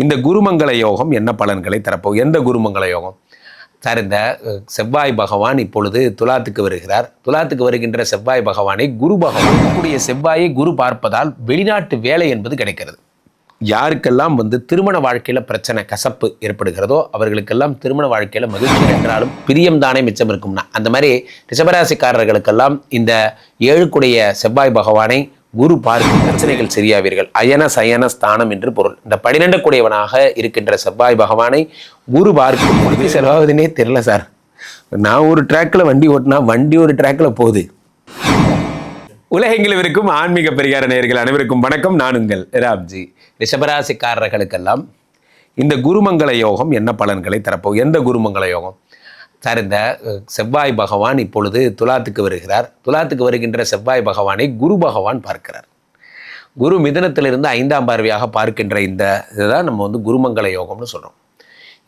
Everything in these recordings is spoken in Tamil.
இந்த குருமங்கள யோகம் என்ன பலன்களை தரப்போம் எந்த குருமங்கள யோகம்? சார் இந்த செவ்வாய் பகவான் இப்பொழுது துலாத்துக்கு வருகிறார். துலாத்துக்கு வருகின்ற செவ்வாய் பகவானை குரு பகவான் கூடிய செவ்வாயை குரு பார்ப்பதால் வெளிநாட்டு வேலை என்பது கிடைக்கிறது. யாருக்கெல்லாம் வந்து திருமண வாழ்க்கையில் பிரச்சனை கசப்பு ஏற்படுகிறதோ அவர்களுக்கெல்லாம் திருமண வாழ்க்கையில் மகிழ்ச்சி என்றாலும் பிரியம் தானே மிச்சம் இருக்கும்னா. அந்த மாதிரி ரிஷபராசிக்காரர்களுக்கெல்லாம் இந்த ஏழுக்குடைய செவ்வாய் பகவானை குரு பார்க்கும் பிரச்சனைகள் சரியாவீர்கள். அயன சயன ஸ்தானம் என்று பொருள். இந்த பன்னிரெண்டு கூடியவனாக இருக்கின்ற செவ்வாய் பகவானை குரு பார்க்கும் பொழுது செலவாகுதுன்னே தெரியல சார். நான் ஒரு ட்ராக்ல வண்டி ஓட்டினா வண்டி ஒரு ட்ராக்ல போகுது. உலகெங்கிலும் இருக்கும் ஆன்மீக பெரியார நேயர்கள் அனைவருக்கும் வணக்கம். நான் உங்கள் ராம்ஜி. ரிஷபராசிக்காரர்களுக்கெல்லாம் இந்த குருமங்கள யோகம் என்ன பலன்களை தரப்போம் எந்த குருமங்கள யோகம்? சார் இந்த செவ்வாய் பகவான் இப்பொழுது துலாத்துக்கு வருகிறார். துலாத்துக்கு வருகின்ற செவ்வாய் பகவானை குரு பகவான் பார்க்கிறார். குரு மிதனத்திலிருந்து ஐந்தாம் பார்வையாக பார்க்கின்ற இந்த இதுதான் நம்ம வந்து குருமங்கள யோகம்னு சொல்கிறோம்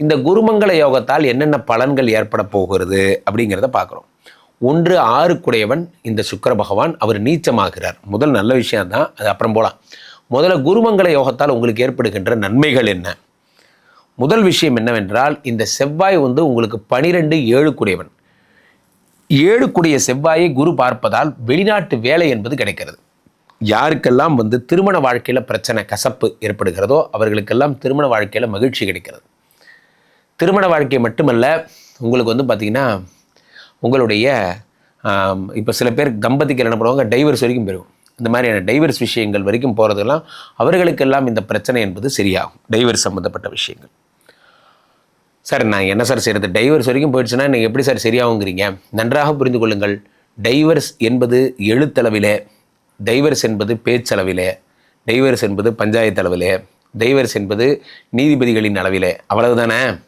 இந்த குருமங்கள யோகத்தால் என்னென்ன பலன்கள் ஏற்பட போகிறது அப்படிங்கிறத பார்க்குறோம். ஒன்று ஆறுக்குடையவன் இந்த சுக்கர பகவான் அவர் நீச்சமாகிறார். முதல் நல்ல விஷயம் தான் அது அப்புறம் போகலாம் முதல்ல குருமங்கள யோகத்தால் உங்களுக்கு ஏற்படுகின்ற நன்மைகள் என்ன? முதல் விஷயம் என்னவென்றால் இந்த செவ்வாய் வந்து உங்களுக்கு பனிரெண்டு ஏழுக்குடையவன் ஏழுக்குடைய செவ்வாயை குரு பார்ப்பதால் வெளிநாட்டு வேலை என்பது கிடைக்கிறது. யாருக்கெல்லாம் வந்து திருமண வாழ்க்கையில் பிரச்சனை கசப்பு ஏற்படுகிறதோ அவர்களுக்கெல்லாம் திருமண வாழ்க்கையில் மகிழ்ச்சி கிடைக்கிறது. திருமண வாழ்க்கை மட்டுமல்ல உங்களுக்கு வந்து பார்த்திங்கன்னா உங்களுடைய இப்போ சில பேர் தம்பதிக்கு என்ன பண்ணுவாங்க டைவர்ஸ் வரைக்கும் போயிடும் இந்த மாதிரியான டைவர்ஸ் விஷயங்கள் வரைக்கும் போகிறதெல்லாம் அவர்களுக்கெல்லாம் இந்த பிரச்சனை என்பது சரியாகும். டைவர்ஸ் சம்மந்தப்பட்ட விஷயங்கள். சார் நான் என்ன சார் செய்கிறது டைவர்ஸ் வரைக்கும் போயிடுச்சுன்னா நீங்கள் எப்படி சார் சரியாகுங்கிறீங்க? நன்றாக புரிந்து கொள்ளுங்கள். டைவர்ஸ் என்பது எழுத்தளவிலே டைவர்ஸ் என்பது பேச்சளவிலே டைவர்ஸ் என்பது பஞ்சாயத்து அளவிலே டைவர்ஸ் என்பது நீதிபதிகளின் அளவிலே. அவ்வளவுதானே?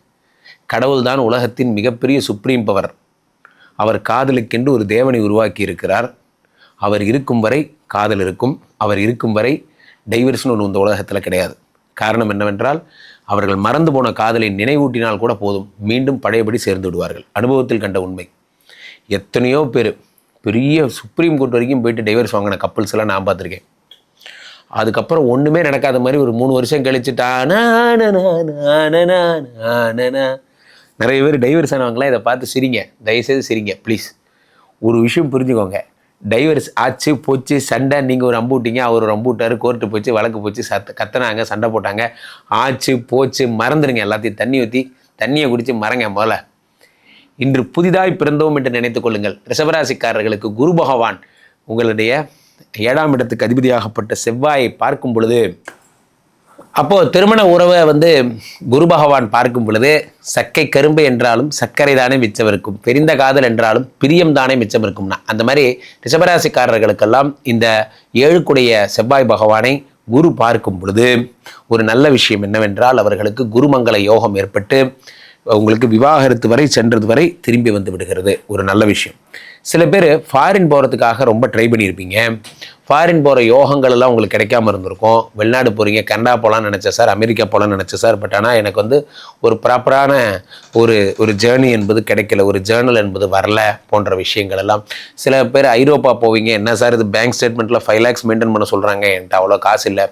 கடவுள்தான் உலகத்தின் மிகப்பெரிய சுப்ரீம் பவர் அவர் காதலுக்கென்று ஒரு தேவனை உருவாக்கி இருக்கிறார் அவர் இருக்கும் வரை காதல் இருக்கும். அவர் இருக்கும் வரை டைவர்ஸ்னு ஒன்று இந்த உலகத்தில் கிடையாது. காரணம் என்னவென்றால் அவர்கள் மறந்து போன காதலை நினைவூட்டினால் கூட போதும். மீண்டும் பழையபடி சேர்ந்து விடுவார்கள். அனுபவத்தில் கண்ட உண்மை. எத்தனையோ பேர் பெரிய சுப்ரீம் கோர்ட் வரைக்கும் போயிட்டு டைவர்ஸ் வாங்கின கப்பல்ஸ் எல்லாம் நான் பார்த்துருக்கேன். அதுக்கப்புறம் ஒன்றுமே நடக்காத மாதிரி ஒரு மூணு வருஷம் கழிச்சுட்டா நிறைய பேர் டைவர்ஸ் ஆனவங்களாம் இதை பார்த்து சிரிங்க. தயவுசெய்து சிரிங்க ப்ளீஸ் ஒரு விஷயம் புரிஞ்சுக்கோங்க. டைவர்ஸ் ஆச்சு போச்சு சண்டை நீங்கள் ஒரு அம்பு விட்டீங்க அவர் ஒரு அம்பு விட்டார் கோர்ட்டு போச்சு வழக்கு போச்சு சத்த கத்தனாங்க சண்டை போட்டாங்க ஆச்சு போச்சு மறந்துடுங்க எல்லாத்தையும் தண்ணி ஊற்றி தண்ணியை குடித்து மறங்க முதல்ல. இன்று புதிதாய் பிறந்தோம் என்று நினைத்துக் கொள்ளுங்கள். ரிஷபராசிக்காரர்களுக்கு குரு பகவான் உங்களுடைய ஏழாம் இடத்துக்கு அதிபதியாகப்பட்ட செவ்வாயை பார்க்கும் பொழுது அப்போது திருமண உறவை வந்து குரு பகவான் பார்க்கும் பொழுது சக்கை கரும்பு என்றாலும் சர்க்கரை தானே மிச்சம் இருக்கும் பிரிந்த காதல் என்றாலும் பிரியம் தானே மிச்சம் இருக்கும்னா அந்த மாதிரி ரிஷபராசிக்காரர்களுக்கெல்லாம் இந்த ஏழுக்குடைய செவ்வாய் பகவானை குரு பார்க்கும் பொழுது ஒரு நல்ல விஷயம் என்னவென்றால் அவர்களுக்கு குருமங்கள யோகம் ஏற்பட்டு உங்களுக்கு விவாகரத்து வரை சென்றது வரை திரும்பி வந்து விடுகிறது. ஒரு நல்ல விஷயம். சில பேர் ஃபாரின் போகிறதுக்காக ரொம்ப ட்ரை பண்ணியிருப்பீங்க ஃபாரின் போகிற யோகங்கள் எல்லாம் உங்களுக்கு கிடைக்காம இருந்திருக்கும். வெளிநாடு போகிறீங்க கனடா போகலான்னு நினச்சேன் சார் அமெரிக்கா போகலான்னு நினச்சேன் சார் பட் ஆனால் எனக்கு வந்து ஒரு ப்ராப்பரான ஒரு ஒரு ஜேர்னி என்பது கிடைக்கல ஒரு ஜேர்னல் என்பது வரல போன்ற விஷயங்கள் எல்லாம் சில பேர் ஐரோப்பா போவீங்க என்ன சார் இது பேங்க் ஸ்டேட்மெண்ட்டில் ஃபைவ் லேக்ஸ் மெயின்டைன் பண்ண சொல்கிறாங்க என்கிட்ட அவ்வளோ காசு இல்லை.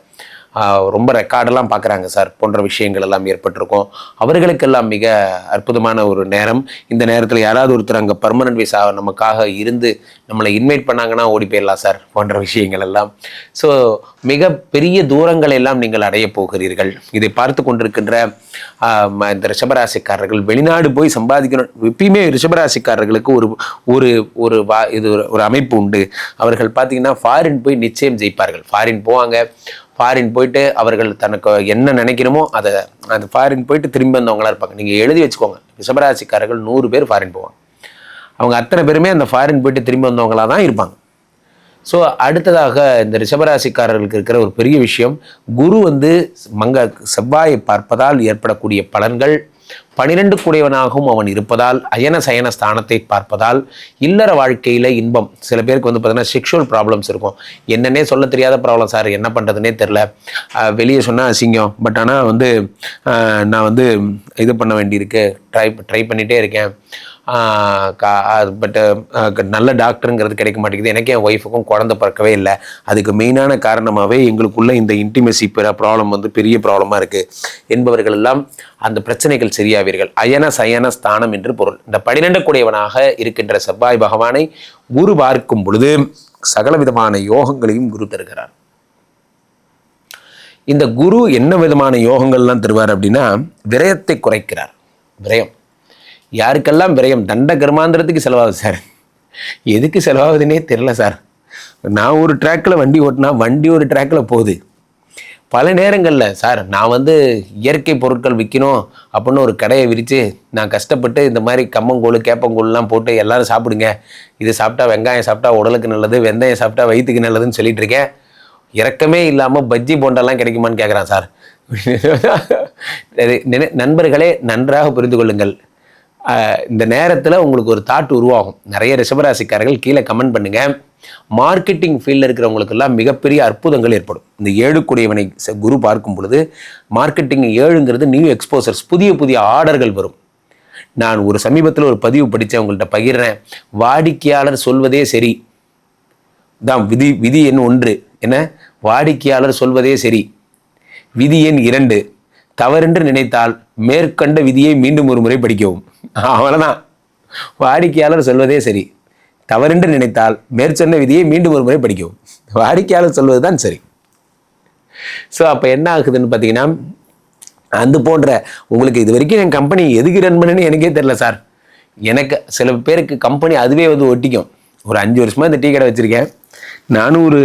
ரொம்ப ரெக்கார்டெல்லாம் பார்க்குறாங்க சார் போன்ற விஷயங்கள் எல்லாம் ஏற்பட்டிருக்கும். அவர்களுக்கெல்லாம் மிக அற்புதமான ஒரு நேரம். இந்த நேரத்தில் யாராவது ஒருத்தர் அங்கே பர்மனன்ட் விசா நமக்காக இருந்து நம்மளை இன்வைட் பண்ணாங்கன்னா ஓடி போயிடலாம் சார் போன்ற விஷயங்கள் எல்லாம். ஸோ மிக பெரிய தூரங்களை எல்லாம் நீங்கள் அடைய போகிறீர்கள். இதை பார்த்து கொண்டிருக்கின்ற ம- இந்த ரிஷபராசிக்காரர்கள் வெளிநாடு போய் சம்பாதிக்கணும். எப்பயுமே ரிஷபராசிக்காரர்களுக்கு ஒரு ஒரு ஒரு வா இது ஒரு- ஒரு அமைப்பு உண்டு. அவர்கள் பார்த்தீங்கன்னா ஃபாரின் போய் நிச்சயம் ஜெயிப்பார்கள். ஃபாரின் போவாங்க. ஃபாரின் போயிட்டு அவர்கள் தனக்கு என்ன நினைக்கணுமோ அதை அந்த ஃபாரின் போயிட்டு திரும்பி வந்தவங்களா இருப்பாங்க. நீங்கள் எழுதி வச்சுக்கோங்க. ரிஷபராசிக்காரர்கள் நூறு பேர் ஃபாரின் போவாங்க. அவங்க அத்தனை பேருமே அந்த ஃபாரின் போயிட்டு திரும்பி வந்தவங்களா தான் இருப்பாங்க. ஸோ அடுத்ததாக இந்த ரிஷபராசிக்காரர்களுக்கு இருக்கிற ஒரு பெரிய விஷயம் குரு வந்து மங்க செவ்வாயை பார்ப்பதால் ஏற்படக்கூடிய பலன்கள் பனிரெண்டு குடையவனாகவும் அவன் இருப்பதால் அயன சயன ஸ்தானத்தை பார்ப்பதால் இல்லற வாழ்க்கையில் இன்பம். சில பேருக்கு வந்து பார்த்தீங்கன்னா செக்ஷுவல் ப்ராப்ளம்ஸ் இருக்கும். என்னன்னே சொல்ல தெரியாத ப்ராப்ளம் சார் என்ன பண்ணுறதுனே தெரில வெளியே சொன்னால் அசிங்கம். பட் ஆனால் வந்து நான் வந்து இது பண்ண வேண்டியிருக்கு. ட்ரை ட்ரை பண்ணிகிட்டே இருக்கேன். பட் நல்ல டாக்டருங்கிறது கிடைக்க மாட்டேங்குது. எனக்கு என் ஒய்ஃபுக்கும் குழந்தை பிறக்கவே இல்லை. அதுக்கு மெயினான காரணமாகவே எங்களுக்குள்ள இந்த இன்டிமெசி ப்ராப்ளம் வந்து பெரிய ப்ராப்ளமாக இருக்குது என்பவர்கள் எல்லாம் அந்த பிரச்சனைகள் சரியாவீர்கள். அயன சயன ஸ்தானம் என்று பொருள். இந்த பனிரெண்டு கூடியவனாக இருக்கின்ற செவ்வாய் பகவானை குரு பார்க்கும் பொழுது சகல விதமான யோகங்களையும் குரு தருகிறார். இந்த குரு என்ன விதமான யோகங்கள்லாம் தருவார் அப்படின்னா விரயத்தை குறைக்கிறார். விரயம். யாருக்கெல்லாம் விரயம்? தண்ட கர்மாந்திரத்துக்கு செலவாகுது சார். எதுக்கு செலவாகுதுன்னே தெரில சார். நான் ஒரு ட்ராக்கில் வண்டி ஓட்டினா வண்டி ஒரு ட்ராக்கில் போகுது. பல நேரங்களில் சார் நான் வந்து இயற்கை பொருட்கள் விற்கணும் அப்படின்னு ஒரு கடையை விரித்து நான் கஷ்டப்பட்டு இந்த மாதிரி கம்மங்கூழ் கேப்பங்கூழ்லாம் போட்டு எல்லோரும் சாப்பிடுங்க. இது சாப்பிட்டா வெங்காயம் சாப்பிட்டா உடலுக்கு நல்லது வெந்தயம் சாப்பிட்டா வயிற்றுக்கு நல்லதுன்னு சொல்லிட்டு இருக்கேன். இறக்கமே இல்லாமல் பஜ்ஜி போண்டெல்லாம் கிடைக்குமான்னு கேட்குறான் சார். நண்பர்களே நன்றாக புரிந்து கொள்ளுங்கள். இந்த நேரத்தில் உங்களுக்கு ஒரு தாட் உருவாகும். நிறைய ரிஷபராசிக்காரர்கள் கீழே கமெண்ட் பண்ணுங்க. மார்க்கெட்டிங் ஃபீல்டில் இருக்கிறவங்களுக்கெல்லாம் மிகப்பெரிய அற்புதங்கள் ஏற்படும். இந்த ஏழு ச- குரு பார்க்கும் பொழுது மார்க்கெட்டிங் ஏழுங்கிறது நியூ எக்ஸ்போசர்ஸ் புதிய புதிய ஆர்டர்கள் வரும். நான் ஒரு சமீபத்தில் ஒரு பதிவு படித்தேன் உங்கள்கிட்ட பகிர்றேன். வாடிக்கையாளர் சொல்வதே சரி. தான் விதி விதி எண் ஒன்று. என்ன? வாடிக்கையாளர் சொல்வதே சரி. விதி எண் இரண்டு. தவறென்று நினைத்தால் மேற்கண்ட விதியை மீண்டும் ஒரு முறை படிக்கவும். அவ்வளோதான் வாடிக்கையாளர் சொல்வதே சரி. தவறென்று நினைத்தால் மேற்சொன்ன விதியை மீண்டும் ஒரு முறை படிக்கவும். வாடிக்கையாளர் சொல்வது தான் சரி. ஸோ அப்போ என்ன ஆகுதுன்னு பார்த்தீங்கன்னா அது போன்ற உங்களுக்கு இது வரைக்கும் என் கம்பெனி எதுக்கு ரன் பண்ணுன்னு எனக்கே தெரில சார் எனக்கு சில பேருக்கு கம்பெனி அதுவே வந்து ஒட்டிக்கும். ஒரு அஞ்சு வருஷமாக இந்த டீ கடை வச்சுருக்கேன். நானும் ஒரு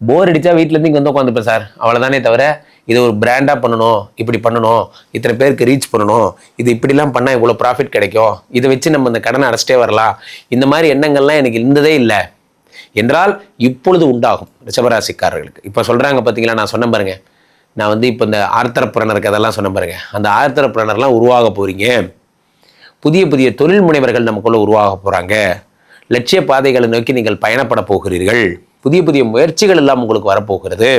போர் அடித்தா வீட்டிலேருந்து இங்கே வந்து உட்காந்துப்பேன் சார் அவ்வளோதானே தவிர இதை ஒரு பிராண்டாக பண்ணணும் இப்படி பண்ணணும் இத்தனை பேருக்கு ரீச் பண்ணணும் இது இப்படிலாம் பண்ணால் இவ்வளோ ப்ராஃபிட் கிடைக்கும் இதை வச்சு நம்ம இந்த கடனை அடைச்சிட்டே வரலாம். இந்த மாதிரி எண்ணங்கள்லாம் எனக்கு இருந்ததே இல்லை. என்றால் இப்பொழுது உண்டாகும் ரிஷபராசிக்காரர்களுக்கு. இப்போ சொல்கிறாங்க பார்த்தீங்களா நான் சொன்ன பாருங்க. நான் வந்து இப்போ இந்த ஆர்த்தரப்புறனருக்கு அதெல்லாம் சொன்ன பாருங்க. அந்த ஆர்த்தரப்புறனர்லாம் உருவாக போகிறீங்க புதிய புதிய தொழில் முனைவர்கள் நமக்குள்ளே உருவாக போகிறாங்க லட்சிய பாதைகளை நோக்கி நீங்கள் பயணப்பட போகிறீர்கள். புதிய புதிய முயற்சிகள் எல்லாம் உங்களுக்கு வரப்போகிறது.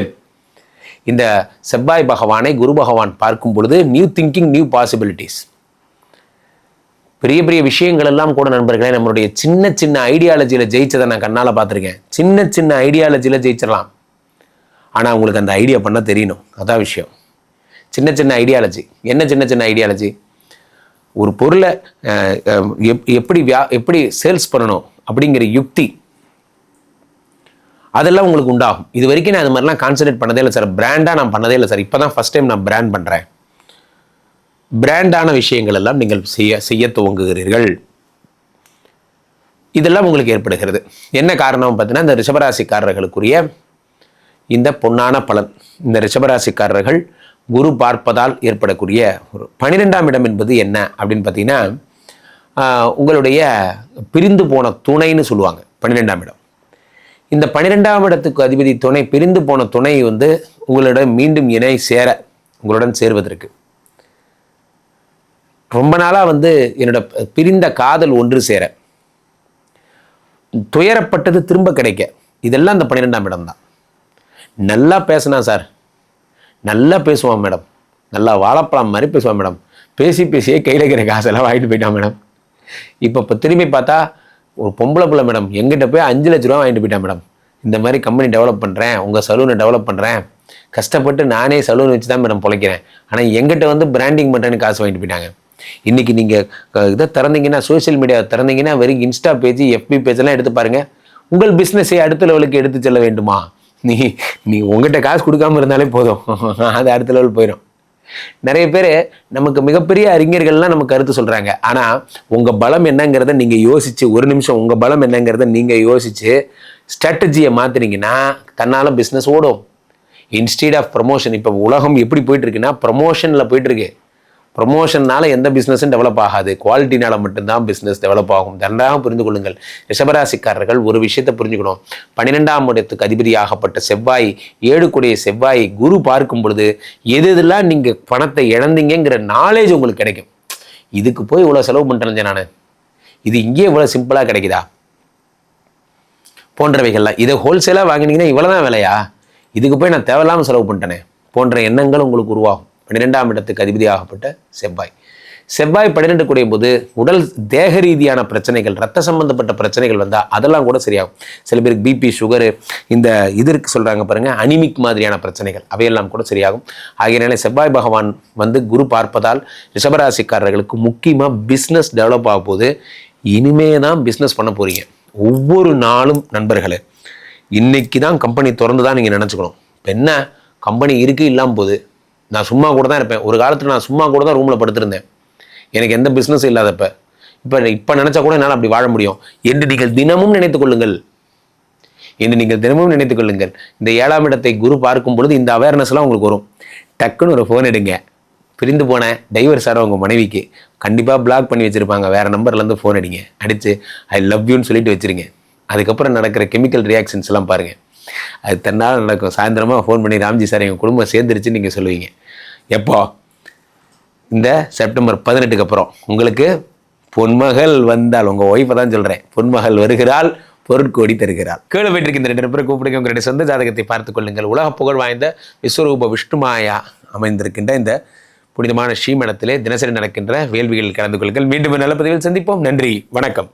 இந்த செவ்வாய் பகவானை குரு பகவான் பார்க்கும் பொழுது நியூ திங்கிங் நியூ பாசிபிலிட்டிஸ் பெரிய பெரிய விஷயங்கள் எல்லாம் கூட நண்பர்களே நம்மளுடைய சின்ன சின்ன ஐடியாலஜியில் ஜெயிச்சதை நான் கண்ணால் பார்த்துருக்கேன். சின்ன சின்ன ஐடியாலஜியில் ஜெயிச்சிடலாம். ஆனால் உங்களுக்கு அந்த ஐடியா பண்ண தெரியணும். அதான் விஷயம். சின்ன சின்ன ஐடியாலஜி என்ன சின்ன சின்ன ஐடியாலஜி ஒரு பொருளை எப்- எப்படி வியா எப்படி சேல்ஸ் பண்ணணும் அப்படிங்கிற யுக்தி அதெல்லாம் உங்களுக்கு உண்டாகும். இது வரைக்கும் நான் அது மாதிரிலாம் கான்சன்ட்ரேட் பண்ணதே இல்லை சார். பிராண்டாக நான் பண்ணதே இல்லை சார். இப்போ தான் ஃபஸ்ட் டைம் நான் பிராண்ட் பண்ணுறேன் பிராண்டான விஷயங்கள் எல்லாம் நீங்கள் செய்ய செய்ய துவங்குகிறீர்கள். இதெல்லாம் உங்களுக்கு ஏற்படுகிறது. என்ன காரணம் பார்த்தீங்கன்னா இந்த ரிஷபராசிக்காரர்களுக்குரிய இந்த பொன்னான பலன். இந்த ரிஷபராசிக்காரர்கள் குரு பார்ப்பதால் ஏற்படக்கூடிய ஒரு பன்னிரெண்டாம் இடம் என்பது என்ன அப்படின்னு பார்த்தீங்கன்னா உங்களுடைய பிரிந்து போன துணைன்னு சொல்லுவாங்க. பன்னிரெண்டாம் இடம். இந்த பன்னிரெண்டாம் இடத்துக்கு அதிபதி துணை பிரிந்து போன துணை வந்து உங்களிடம் மீண்டும் இணை சேர உங்களுடன் சேர்வதற்கு. ரொம்ப நாளாக வந்து என்னோட பிரிந்த காதல் ஒன்று சேர. துயரப்பட்டது திரும்ப கிடைக்க. இதெல்லாம் இந்த பன்னிரெண்டாம் இடம் தான். நல்லா பேசினா சார். நல்லா பேசுவான் மேடம். நல்லா வாழைப்பழம் மாதிரி பேசுவான் மேடம். பேசி பேசியே கையில் இருக்கிற காசெல்லாம் வாங்கிட்டு போயிட்டான் மேடம். இப்போ இப்போ திரும்பி பார்த்தா ஒரு பொம்பளை பிள்ளை மேடம் எங்கிட்ட போய் அஞ்சு லட்ச ரூபா வாங்கிட்டு போயிட்டேன் மேடம் இந்த மாதிரி கம்பெனி டெவலப் பண்ணுறேன் உங்கள் சலூனை டெவலப் பண்ணுறேன் கஷ்டப்பட்டு நானே சலூன் வச்சு தான் மேடம் பிழைக்கிறேன். ஆனால் எங்கிட்ட வந்து பிராண்டிங் பண்ணுறேன்னு காசு வாங்கிட்டு போயிட்டாங்க. இன்றைக்கி நீங்கள் இதை திறந்தீங்கன்னா சோஷியல் மீடியாவை திறந்தீங்கன்னா வெறும் இன்ஸ்டா பேஜ் எஃபி பேஜெல்லாம் எடுத்து பாருங்கள் உங்கள் பிஸ்னஸை அடுத்த லெவலுக்கு எடுத்து செல்ல வேண்டுமா? நீ நீ உங்ககிட்ட காசு கொடுக்காம இருந்தாலே போதும். அது அடுத்த லெவல் போயிடும் நிறைய பேர் நமக்கு மிகப்பெரிய அறிஞர்கள்லாம் நமக்கு கருத்து சொல்கிறாங்க ஆனால் உங்கள் பலம் என்னங்கிறத நீங்கள் யோசித்து ஒரு நிமிஷம் உங்கள் பலம் என்னங்கிறத நீங்கள் யோசித்து ஸ்ட்ராட்டஜியை மாற்றினீங்கன்னா தன்னால் பிஸ்னஸ் ஓடும். இன்ஸ்டீட் ஆஃப் ப்ரமோஷன் இப்போ உலகம் எப்படி போயிட்டுருக்குன்னா ப்ரமோஷனில் போயிட்டுருக்கு இருக்கு எந்த பிஸ்னஸும் டெவலப் ஆகாது. குவாலிட்டினால் மட்டும்தான் பிஸ்னஸ் டெவலப் ஆகும். நன்றாக புரிந்து கொள்ளுங்கள். ரிஷபராசிக்காரர்கள் ஒரு விஷயத்தை புரிஞ்சுக்கணும். பன்னிரெண்டாம் இடத்துக்கு அதிபதியாகப்பட்ட செவ்வாய் ஏழுக்குடைய செவ்வாய் குரு பார்க்கும் பொழுது எது எதெல்லாம் நீங்கள் பணத்தை இழந்தீங்கிற நாலேஜ் உங்களுக்கு கிடைக்கும். இதுக்கு போய் இவ்வளோ செலவு பண்ணுறேன் நான். இது இங்கேயே இவ்வளோ சிம்பிளாக கிடைக்குதா? போன்றவைகள்லாம். இதை ஹோல்சேலாக வாங்கினீங்கன்னா இவ்வளோதான் விலையா? இதுக்கு போய் நான் தேவையில்லாமல் செலவு பண்ணிட்டேனே. போன்ற எண்ணங்கள் உங்களுக்கு உருவாகும். பன்னிரெண்டாம் இடத்துக்கு அதிபதியாகப்பட்ட செவ்வாய். செவ்வாய் பன்னிரெண்டு குறையும் போது உடல் தேக ரீதியான பிரச்சனைகள் ரத்த சம்பந்தப்பட்ட பிரச்சனைகள் வந்தால் அதெல்லாம் கூட சரியாகும். சில பேருக்கு பிபி சுகரு இந்த இதற்கு சொல்கிறாங்க பாருங்கள் அனிமிக் மாதிரியான பிரச்சனைகள் அவையெல்லாம் கூட சரியாகும். ஆகையினால செவ்வாய் பகவான் வந்து குரு பார்ப்பதால் ரிஷபராசிக்காரர்களுக்கு முக்கியமாக பிஸ்னஸ் டெவலப் ஆக போது இனிமே தான் பிஸ்னஸ் பண்ண போகிறீங்க ஒவ்வொரு நாளும் நண்பர்களே இன்னைக்கு தான் கம்பெனி திறந்து தான் நீங்கள் நினச்சிக்கணும். இப்போ என்ன? கம்பெனி இருக்குது இல்லாமல் போகுது. நான் சும்மா கூட தான் இருப்பேன். ஒரு காலத்தில் நான் சும்மா கூட தான் ரூமில் படுத்திருந்தேன். எனக்கு எந்த பிஸ்னஸும் இல்லாதப்ப. இப்போ இப்போ நினச்சா கூட என்னால் அப்படி வாழ முடியும். என்று நீங்கள் தினமும் நினைத்துக் கொள்ளுங்கள். என்று நீங்கள் தினமும் நினைத்துக் கொள்ளுங்கள். இந்த ஏழாம் இடத்தை குரு பார்க்கும் பொழுது இந்த அவேர்னஸ்லாம் உங்களுக்கு வரும். டக்குன்னு ஒரு ஃபோன் எடுங்க. பிரிந்து போன டைவர் சார் உங்கள் மனைவிக்கு. கண்டிப்பாக பிளாக் பண்ணி வச்சுருப்பாங்க. வேறு நம்பர்லேருந்து ஃபோன் அடிங்க. அடித்து ஐ லவ் யூன்னு சொல்லிட்டு வச்சுருங்க. அதுக்கப்புறம் நடக்கிற கெமிக்கல் ரியாக்ஷன்ஸ்லாம் பாருங்கள் அது தன்னால் நடக்கும். சாயந்தரமாக ஃபோன் பண்ணி ராம்ஜி சார் எங்கள் குடும்பம் சேர்ந்துருச்சுன்னு நீங்கள் சொல்லுவீங்க. எப்போ? இந்த செப்டம்பர் பதினெட்டுக்கு அப்புறம். உங்களுக்கு பொன்மகள் வந்தால் உங்கள் ஒய்ஃபை தான் சொல்கிறேன் பொன்மகள் வருகிறாள் பொருட்கோடி தருகிறார் கீழே போயிட்டு இந்த ரெண்டு பேரை கூப்பிடுங்க. உங்களுடைய சொந்த ஜாதகத்தை பார்த்துக் கொள்ளுங்கள். உலக புகழ் வாய்ந்த விஸ்வரூப விஷ்ணுமாயா அமைந்திருக்கின்ற இந்த புனிதமான ஸ்ரீமடத்திலே தினசரி நடக்கின்ற வேள்விகளில் கலந்து கொள்ளுங்கள். மீண்டும் நல்ல பதிவில் சந்திப்போம். நன்றி. வணக்கம்.